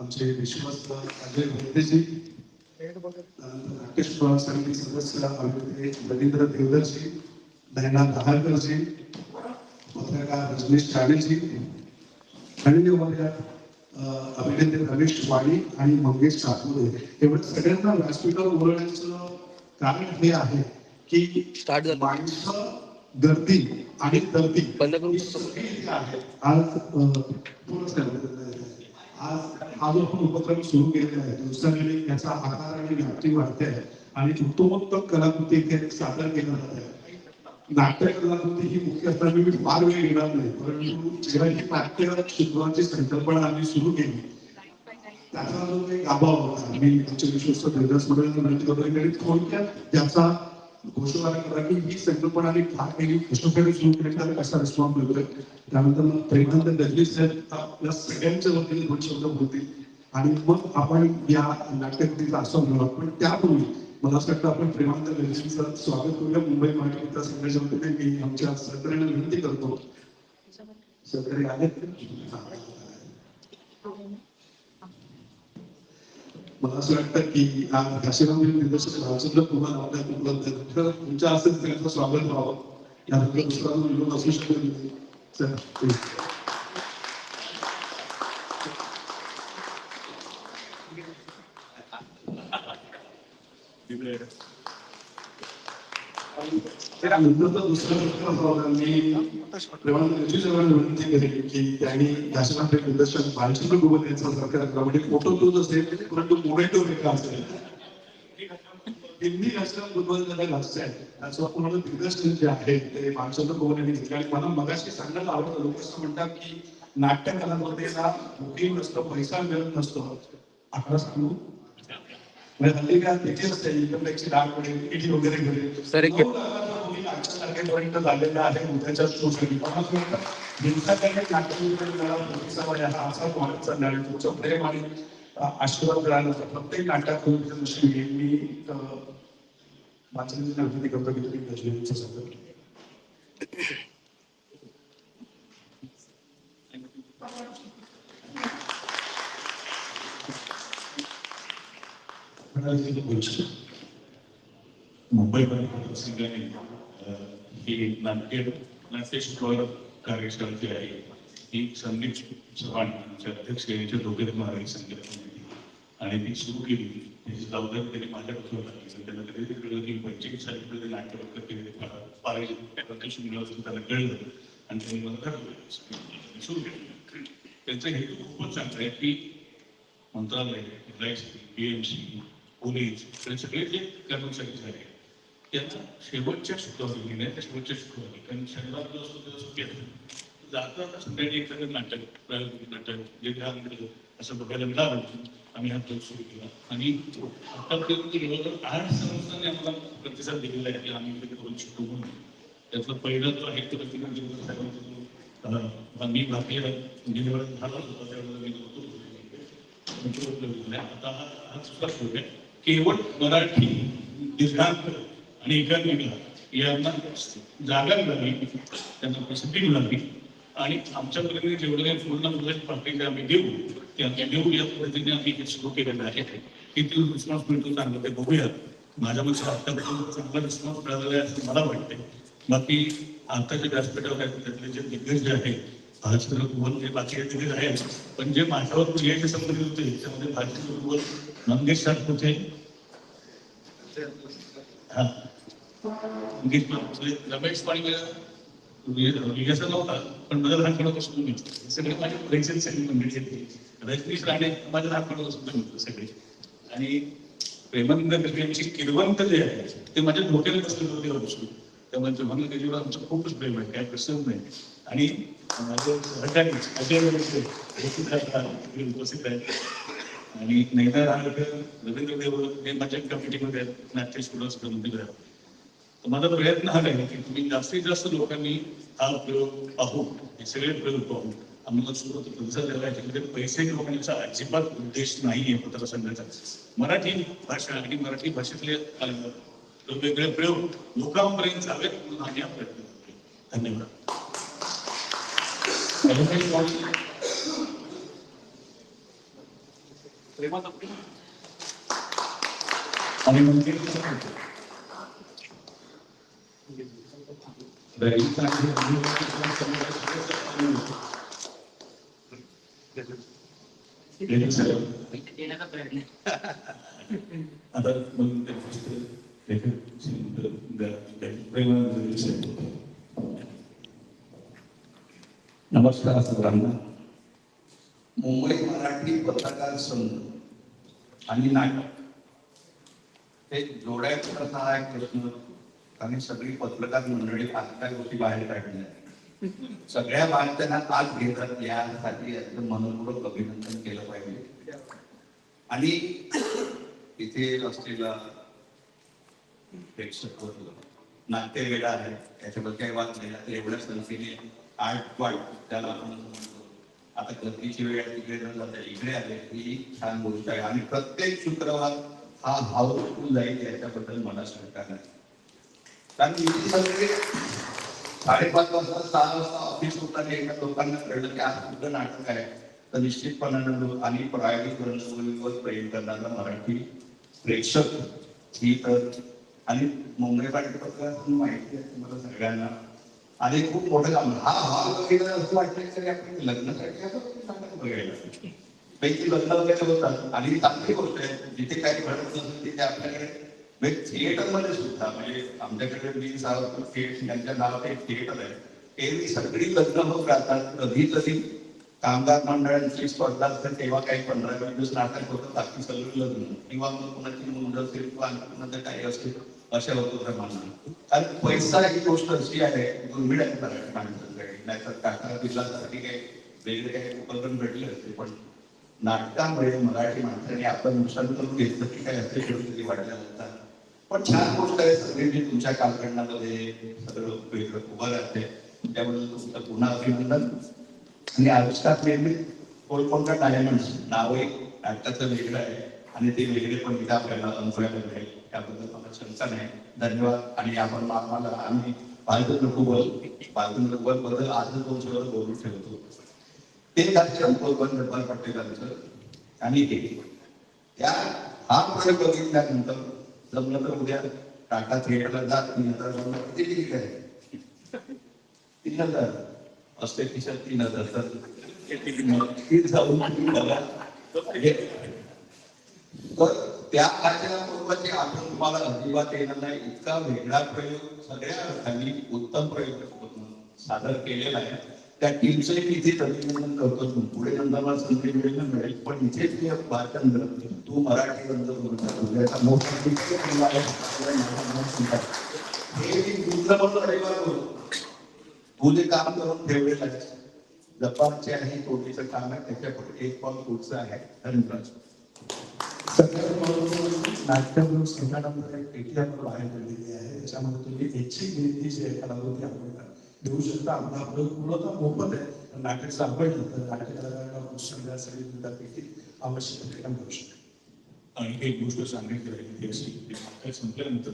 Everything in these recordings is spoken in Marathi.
आमचे विश्वस्त अजय भोगतेजी राकेश पवार समिती सदस्य अभिनेते रवींद्र देवधरजी नयना दहाकरजी पत्रकार रजनीश ठाणेजी आणि अभिनेते रमेश वाणी आणि मंगेश सातपुते एवढं सगळ्यांना व्यासपीठावर बोलवण्याचं कारण हे आहे की. माणसं गर्दी आणि गर्दी आहे. आज आज हा जो आपण उपक्रम सुरू केलेला आहे दिवसावेळी याचा आकार आणि व्याप्ती वाढते आहे आणि उत्तमोत्तम कलाकृती इथे सादर केल्या जात आहे नाट्य कलाकृती ही मुख्य असताना मी फार वेळ घेणार नाही परंतु जेव्हा ही नाट्य शिकवण्याची संकल्पना आम्ही सुरू केली त्याचा जो काही गाभा होता. मी आमचे विश्वस्त देवदास मंडळ विनंती करतो की त्यांनी थोडक्यात याचा घोषवारा करा की ही संकल्पना आम्ही फार केली कशासाठी सुरू केली कसा रिस्पॉन्स मिळतोय? त्यानंतर मग प्रेमानंद दजनी साहेब आपल्या सगळ्यांच्या वतीने दोन शब्द बोलतील. आणि मग आपण या नाट्यकृतीचा आस्वाद घेऊ. पण त्यापूर्वी मला असं वाटतं आपण प्रेमानंद दजनीचं स्वागत करूया. मुंबई मराठी विकास संघाच्या वतीने मी आमच्या सहकार्याने विनंती करतो. सहकारी आहेत हा. मला असं वाटतं की काशीराम निर्देशक रामचंद्र कुमार आपल्या तर तुमच्या हस्ते त्यांचं स्वागत व्हावं या दुसरा जो असू शकतो दुसरा यांच्याकडे विनंती करेन की त्यांनी यांचा म्हणजे फोटो तोच असेल परंतु मोमेंटो वेगळा असेल. हिंदी भाषा बुद्धवादाला भाषा आहे त्याचं पूर्ण दिग्दर्शन जे आहे ते भालचंद्र कुमार यांनी घेतलं. आणि मला मगाशी सांगायला आवडतं लोक असं म्हणतात की नाट्य कलामध्ये ना बुकिंग नसतं पैसा मिळत नसतो. आकडा सांगू? म्हणजे हल्ली काय तिथे असते पडेल इडी वगैरे घडेल सर, तारखेपर्यंत झालेला आहे उद्याच्या शोसाठी हा असा चालला आहे तुमचं प्रेम आणि आशीर्वाद मिळाला प्रत्येक नाटक मी वाचनाची विनंती करतो की तुम्ही सांगा मुंबईमध्ये ही नाट्य नाट्य शिकवण कार्यशाळा जी आहे. ही संदीप चव्हाण यांच्या अध्यक्ष यांच्या डोक्यात महाराज संघटना आणि ती सुरू केली. त्याची जबाबदारी त्यांनी माझ्या डोक्यावर टाकली त्यांना कधी कळलं की पंचवीस साली नाट्य वगैरे केले पारायण प्रकाशन त्यांना कळलं. आणि त्यांनी मला ठरवलं सुरू केलं. त्यांचा हेतू खूपच चांगला आहे. की मंत्रालय L I C P M C police सगळे जे कर्मचारी झाले याचा शेवटच्या शुक्रवारी लिहिण्या त्या शेवटच्या शुक्रवारी कारण शनिवार जो असतो तेव्हा सुट्टी असते जाता जाता संध्याकाळी एखादं नाटक प्रायोगिक नाटक जे ध्यान असं बघायला मिळालं आम्ही हा प्रयोग सुरू केला. आणि आतापर्यंत जवळजवळ आठ संस्थांनी आम्हाला प्रतिसाद दिलेला आहे की आम्ही इकडे करून शिकू म्हणून. त्यातला पहिला जो आहे तो प्रतिनिधी साहेबांचा मी भारतीय इंजिनिअर झाला होता त्यावेळेला मी नव्हतो. आता हा सुद्धा शोध आहे. केवळ मराठी दीर्घांक आणि एकांकिका यांना जागा मिळाली त्यांना प्रसिद्धी मिळाली. आणि आमच्यापर्यंत जेवढं काही पूर्ण मुलाची पाठी आम्ही देऊ ते आम्ही देऊ. या पद्धतीने आम्ही हे सुरू केलेलं आहे. किती रिस्पॉन्स मिळतो चांगलं ते बघूयात माझ्या मते आतापर्यंत चांगला रिस्पॉन्स मिळालेला आहे असं मला वाटते बाकी आताच्या व्यासपीठावर आहेत त्यातले जे दिग्गज जे आहेत भाजपा कुवल जे बाकी दिग्गज आहेत पण जे माझ्यावर क्रियाचे संबंधित होते त्यामध्ये भाजपा कुवल मंगेश सातपुते हा. मंगेश रमेश पाणी विकासा नव्हता पण माझ्या लहानपणापासून मी सगळे माझे प्रेक्षक सगळी मंडळी रजनीश राणे माझ्या लहानपणापासून सगळे. आणि प्रेमानंद गजबीयांची किरवंत जे आहे ते माझ्या डोक्याला बसलेलं होते बसून त्यामुळे प्रेमानंद गजबीवर आमचं खूपच प्रेम आहे काय प्रश्न नाही. आणि माझे सहकारी अजय उपस्थित आहेत. आणि नैना राहकर रवींद्र देव हे माझ्या कमिटीमध्ये आहेत. नाट्य स्कूल असतं आहेत माझा प्रयत्न हा आहे की तुम्ही जास्तीत जास्त लोकांनी हा प्रयोग पाहू हे सगळे प्रयोग पाहू. आम्हाला सुरुवात प्रतिसाद द्यायला याच्यामध्ये पैसे लोकांचा अजिबात उद्देश नाही आहे पत्र संघाचा मराठी भाषा आणि मराठी भाषेतले वेगवेगळे प्रयोग लोकांपर्यंत जावेत म्हणून आम्ही हा प्रयत्न करतो धन्यवाद. प्रेमाचा आणि मंदिर देण्याचा प्रयत्न आता मग ते पुस्तक नमस्कार सगळ्यांना. मुंबई मराठी पत्रकार संघ आणि नाटक. हे जोडायचं कसा हा एक प्रश्न आणि सगळी पत्रकार मंडळी आजच्या गोष्टी बाहेर काढल्या. सगळ्या बातम्यांना आज घेतात यासाठी याचं मनपूर्वक अभिनंदन केलं पाहिजे. आणि इथे असलेला प्रेक्षक वर्ग नाट्य वेळा आहे त्याच्याबद्दल काही वाद नाही तर एवढ्या संख्येने आर्ट वाट त्याला आपण आता गर्दीची वेळ तिकडे न जाता इकडे आले ही छान गोष्ट आहे. आणि प्रत्येक शुक्रवार हा हाऊसफुल जाईल याच्याबद्दल मला शंका नाही. कारण इथे सगळे साडेपाच वाजता सहा वाजता ऑफिस होताना एका लोकांना कळलं की आज कुठलं नाटक आहे. तर निश्चितपणानं आणि प्रायोगिक रंगभूमीवर प्रेम करणारा मराठी प्रेक्षक ही तर आणि मुंबई पाठी पत्रकार माहिती आहे तुम्हाला सगळ्यांना. आणि खूप मोठं काम. हा हॉल बघितला असं वाटलं की आपण लग्नासाठी आपण बघायला. पैकी लग्न वगैरे होतात. आणि चांगली गोष्ट आहे जिथे काही घडत नसेल तिथे आपल्याकडे म्हणजे थिएटरमध्ये सुद्धा म्हणजे आमच्याकडे मी सांगतो थिएटर यांच्या नावात एक थिएटर आहे ते सगळी लग्न होत राहतात कधी कधी कामगार मंडळांची स्पर्धा असते तेव्हा काही पंधरा वीस दिवस नाटक होतं बाकी सगळं लग्न. किंवा मग कोणाची मुलं असेल किंवा काही असेल अशा होतो प्रमाणात. कारण पैसा ही गोष्ट अशी आहे दुर्मिळ आहे मराठी माणसांकडे. नाहीतर टाटा बिर्लासाठी काही वेगळे काही उपक्रम घडले असते पण नाटकामुळे मराठी माणसाने आपण नुकसान करून घेतलं की काय असे परिस्थिती वाढल्या होतात पण छान गोष्ट आहे सगळे जे तुमच्या कालखंडामध्ये सगळं वेगळं उभं राहते. त्यामुळे तुमचं पुन्हा अभिनंदन. आणि आविष्कार निर्मित कोणकोणत्या नाव एक नाटकाचं वेगळं आहे. आणि ते वेगळे पण इथे आपल्याला अनुभवायला मिळेल. त्याबद्दल मला शंका नाही. धन्यवाद. आणि आपण आम्हाला आम्ही बालगन रघुबल बालगन रघुबलबद्दल आजच दोन शब्द बोलून ठेवतो. ते कार्यक्रम कोकण निर्माण पटेलांचं आणि हे त्या हा प्रयोग बघितल्यानंतर जमलं तर उद्या टाटा थिएटरला जात तीन हजार किती तिकीट आहे तीन हजार. असते खिशात तीन हजार. तर ते जाऊन तर त्या कार्यक्रमाची आठवण तुम्हाला अजिबात येणार नाही. इतका वेगळा प्रयोग सगळ्या अर्थांनी उत्तम प्रयोग सादर केलेला आहे. त्या टीमचंही मी इथे अभिनंदन करतो. पुढे नंतर मला संधी मिळेल मिळेल पण इथे मी भारचंद्र तू मराठी रंग तू जे काम करून ठेवलेलं आहे जपानचे आहे तोटीचं काम आहे त्याच्या एक पाऊल पुढचं आहे धन्यवाद नाट्यगृह संघटना बाहेर पडलेली आहे. त्याच्यामध्ये तुम्ही ऐच्छिक विनंती जी आहे कालावधी आपल्याला देऊ शकता. आमचा आपलं पूर्णतः मोफत आहे. नाटक सांभाळलं तर नाट्य कलाकारांना प्रोत्साहन देण्यासाठी सुद्धा पेटी आवश्यक काम करू शकतो. आणि एक गोष्ट सांगायची राहिली अशी की नाटक संपल्यानंतर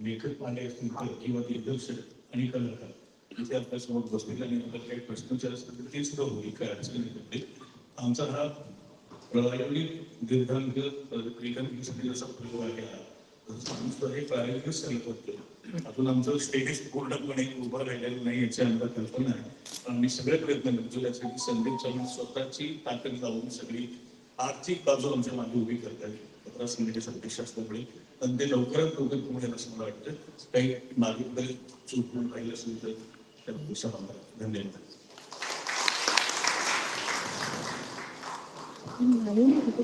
लेखक आले असतील किंवा दिग्दर्शक आणि कलाकार इथे आपल्यासमोर बसलेले आणि आपल्याला काही प्रश्न विचार असतील तर ते सुद्धा होईल काय अडचण नाही आमचा हा प्रायोगिक दीर्घांक लेखनसाठी जसा प्रयोग आहे. हा, तसं हे प्रायोगिक चालत होतं अजून आमचं स्टेज पूर्णपणे उभं राहिलेलं नाही याची आम्हाला कल्पना आहे. पण आम्ही सगळे प्रयत्न करतो यासाठी संदीप चव्हाण स्वतःची ताकद लावून सगळी आर्थिक बाजू आमच्या मागे उभी करतात पत्रा समितीच्या अध्यक्ष असल्यामुळे. पण ते लवकरात लवकर पूर्ण येईल असं मला वाटतं. काही मागे पुढे चूक होऊन राहिलं असेल तर त्या धन्यवाद. नाही तिथे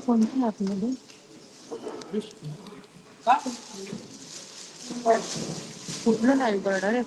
पूर्ण आतमध्ये लाईव्ह करणार आहे?